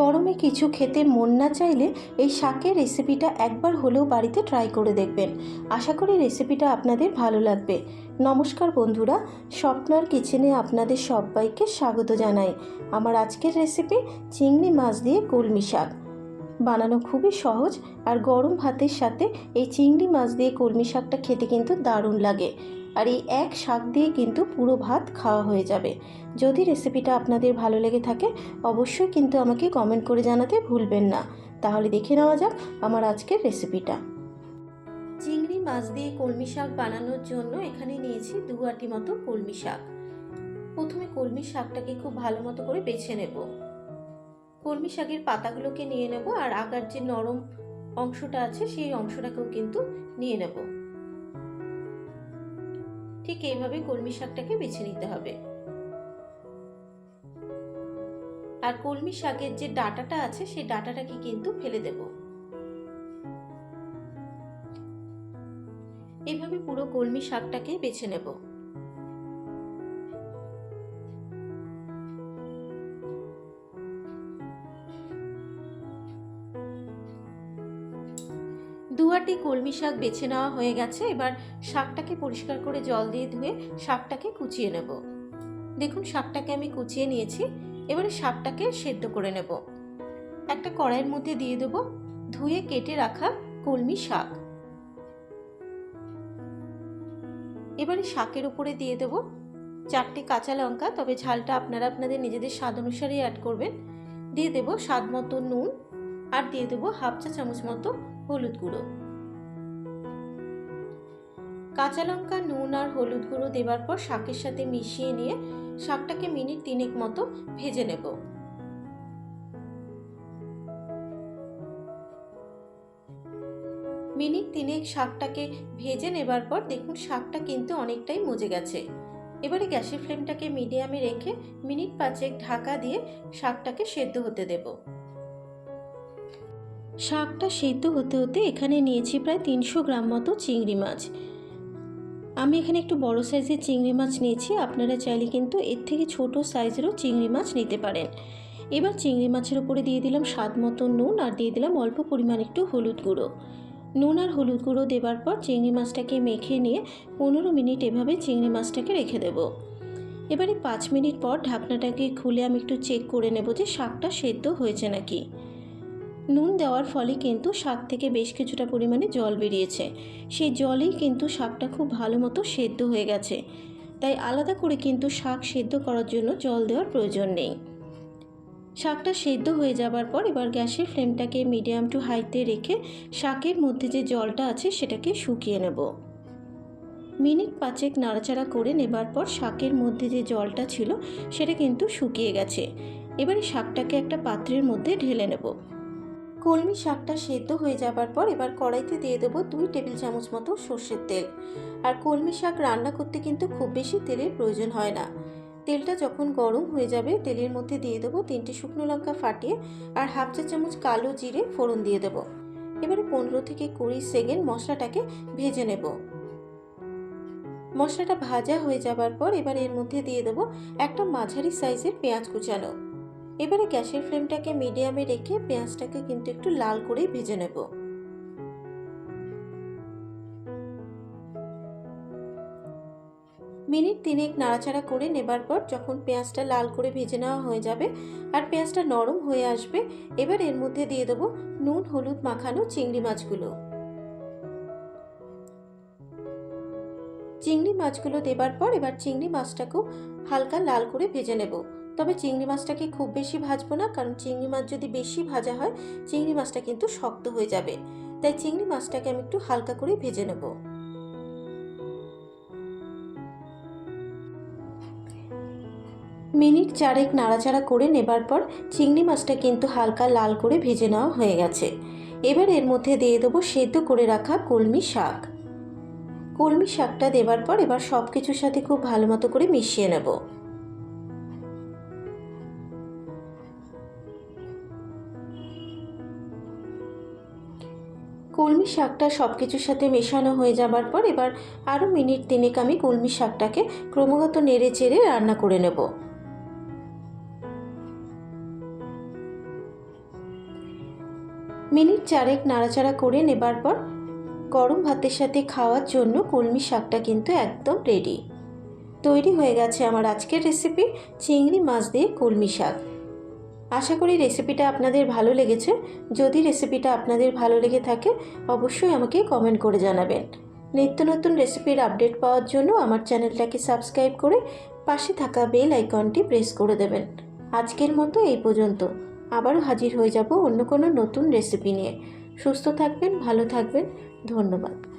গরমে কিছু খেতে মন না চাইলে এই শাকের রেসিপিটা একবার হলেও বাড়িতে ট্রাই করে দেখবেন। আশা করি রেসিপিটা আপনাদের ভালো লাগবে। নমস্কার বন্ধুরা, স্বপ্নার কিচেনে আপনাদের সবাইকে স্বাগত জানাই। আমার আজকের রেসিপি চিংড়ি মাছ দিয়ে কলমি শাক। বানানো খুবই সহজ আর গরম ভাতের সাথে এই চিংড়ি মাছ দিয়ে কলমি শাকটা খেতে কিন্তু দারুণ লাগে। আর এই এক শাক দিয়ে কিন্তু পুরো ভাত খাওয়া হয়ে যাবে। যদি রেসিপিটা আপনাদের ভালো লেগে থাকে, অবশ্যই কিন্তু আমাকে কমেন্ট করে জানাতে ভুলবেন না। তাহলে দেখে নেওয়া যাক আমার আজকের রেসিপিটা চিংড়ি মাছ দিয়ে কলমি শাক বানানোর জন্য এখানে নিয়েছি দু আটি মতো কলমি শাক। প্রথমে কলমি শাকটাকে খুব ভালো মতো করে বেছে নেব। কলমি শাকের পাতাগুলোকে নিয়ে নেব আর আগার যে নরম অংশটা আছে, সেই অংশটাকেও কিন্তু নিয়ে নেব। ঠিক এইভাবে কলমি শাকটাকে বেছে নিতে হবে। আর কলমি শাকের যে ডাটাটা আছে, সেই ডাটাটাকে কিন্তু ফেলে দেব। এভাবে পুরো কলমি শাকটাকে বেছে নেব। দুয়াটি কলমি শাক বেছে নেওয়া হয়ে গেছে, এবার শাকটাকে পরিষ্কার করে জল দিয়ে ধুয়ে শাকটাকে কুচিয়ে নেব। দেখুন, শাকটাকে আমি কুচিয়ে নিয়েছি, এবারে শাকটাকে সেদ্ধ করে নেব। একটা কড়াইয়ের মধ্যে দিয়ে দেবো ধুয়ে কেটে রাখা কলমি শাক। এবারে শাকের উপরে দিয়ে দেবো চারটে কাঁচা লঙ্কা, তবে ঝালটা আপনারা আপনাদের নিজেদের স্বাদ অনুসারে অ্যাড করবেন। দিয়ে দেবো স্বাদ মতো নুন, আর দিয়ে দেবো হাফ চা চামচ মতো হলুদ গুঁড়ো। কাঁচা লঙ্কা, নুন আর হলুদ গুঁড়ো দেওয়ার পর শাকের সাথে মিশিয়ে নিয়ে শাকটাকে মিনিট তিনেক মতো ভেজে নেব। মিনিট তিনেক শাকটাকে ভেজে নেবার পর দেখুন শাকটা কিন্তু অনেকটাই মজে গেছে। এবারে গ্যাসের ফ্লেমটাকে মিডিয়ামে রেখে মিনিট পাঁচেক ঢাকা দিয়ে শাকটাকে সেদ্ধ হতে দেব। শাকটা সেদ্ধ হতে হতে এখানে নিয়েছি প্রায় তিনশো গ্রাম মতো চিংড়ি মাছ। আমি এখানে একটু বড় সাইজের চিংড়ি মাছ নিয়েছি, আপনারা চাইলে কিন্তু এর থেকে ছোট সাইজেরও চিংড়ি মাছ নিতে পারেন। এবার চিংড়ি মাছের উপরে দিয়ে দিলাম স্বাদ মতো নুন আর দিয়ে দিলাম অল্প পরিমাণ একটু হলুদ গুঁড়ো। নুন আর হলুদ গুঁড়ো দেওয়ার পর চিংড়ি মাছটাকে মেখে নিয়ে পনেরো মিনিট এভাবে চিংড়ি মাছটাকে রেখে দেব। এবারে পাঁচ মিনিট পর ঢাকনাটাকে খুলে আমি একটু চেক করে নেব যে শাকটা সেদ্ধ হয়েছে নাকি। নুন দেওয়ার ফলে কিন্তু শাক থেকে বেশ কিছুটা পরিমাণে জল বেরিয়েছে। সেই জলেই কিন্তু শাকটা খুব ভালো মতো সেদ্ধ হয়ে গেছে। তাই আলাদা করে কিন্তু শাক সেদ্ধ করার জন্য জল দেওয়ার প্রয়োজন নেই। শাকটা সেদ্ধ হয়ে যাবার পর এবার গ্যাসের ফ্লেমটাকে মিডিয়াম টু হাইতে রেখে শাকের মধ্যে যে জলটা আছে সেটাকে শুকিয়ে নেব। মিনিট পাঁচেক নাড়াচাড়া করে নেবার পর শাকের মধ্যে যে জলটা ছিল সেটা কিন্তু শুকিয়ে গেছে। এবারে শাকটাকে একটা পাত্রের মধ্যে ঢেলে নেব। কলমি শাকটা সেদ্ধ হয়ে যাবার পর এবার কড়াইতে দিয়ে দেবো দুই টেবিল চামচ মতো সর্ষের তেল। আর কলমি শাক রান্না করতে কিন্তু খুব বেশি তেলের প্রয়োজন হয় না। তেলটা যখন গরম হয়ে যাবে, তেলের মধ্যে দিয়ে দেবো তিনটে শুকনো লঙ্কা ফাটিয়ে আর হাফ চা চামচ কালো জিরে ফোড়ন দিয়ে দেবো। এবারে পনেরো থেকে কুড়ি সেকেন্ড মশলাটাকে ভেজে নেব। মশলাটা ভাজা হয়ে যাবার পর এবার এর মধ্যে দিয়ে দেবো একটা মাঝারি সাইজের পেঁয়াজ কুচানো। এবারে গ্যাসের ফ্লেমটাকে মিডিয়ামে রেখে পেঁয়াজটাকে কিন্তু একটু লাল করেই ভেজে নেব। মিনিট তিনেক নাড়াচাড়া করে নেবার পর যখন পেঁয়াজটা লাল করে ভেজে নেওয়া হয়ে যাবে আর পেঁয়াজটা নরম হয়ে আসবে, এবার এর মধ্যে দিয়ে দেবো নুন, হলুদ মাখানো চিংড়ি মাছগুলো। চিংড়ি মাছগুলো দেবার পর এবার চিংড়ি মাছটাকেও হালকা লাল করে ভেজে নেব। তবে চিংড়ি মাছটাকে খুব বেশি ভাজবো না, কারণ চিংড়ি মাছ যদি বেশি ভাজা হয়, চিংড়ি মাছটা কিন্তু শক্ত হয়ে যাবে। তাই চিংড়ি মাছটাকে আমি একটু হালকা করে ভেজে নেব। মিনিট চারেক নাড়াচাড়া করে নেবার পর চিংড়ি মাছটা কিন্তু হালকা লাল করে ভেজে নেওয়া হয়ে গেছে। এবার এর মধ্যে দিয়ে দেবো সেদ্ধ করে রাখা কলমি শাক। কলমি শাকটা দেবার পর এবার সব কিছুর সাথে খুব ভালো মতো করে মিশিয়ে নেব। কলমি শাকটা সব কিছুর সাথে মেশানো হয়ে যাবার পর এবার আরও মিনিট তিনেক আমি কলমি শাকটাকে ক্রমাগত নেড়ে চেড়ে রান্না করে নেব। মিনিট চারেক নাড়াচাড়া করে নেবার পর গরম ভাতের সাথে খাওয়ার জন্য কলমি শাকটা কিন্তু একদম রেডি তৈরি হয়ে গেছে আমার আজকের রেসিপি চিংড়ি মাছ দিয়ে কলমি শাক। আশা করি রেসিপিটা আপনাদের ভালো লেগেছে। যদি রেসিপিটা আপনাদের ভালো লেগে থাকে, অবশ্যই আমাকে কমেন্ট করে জানাবেন। নিত্য নতুন রেসিপির আপডেট পাওয়ার জন্য আমার চ্যানেলটাকে সাবস্ক্রাইব করে পাশে থাকা বেল আইকনটি প্রেস করে দেবেন। আজকের মতো এই পর্যন্ত। আবারও হাজির হয়ে যাব অন্য কোনো নতুন রেসিপি নিয়ে। সুস্থ থাকবেন, ভালো থাকবেন। ধন্যবাদ।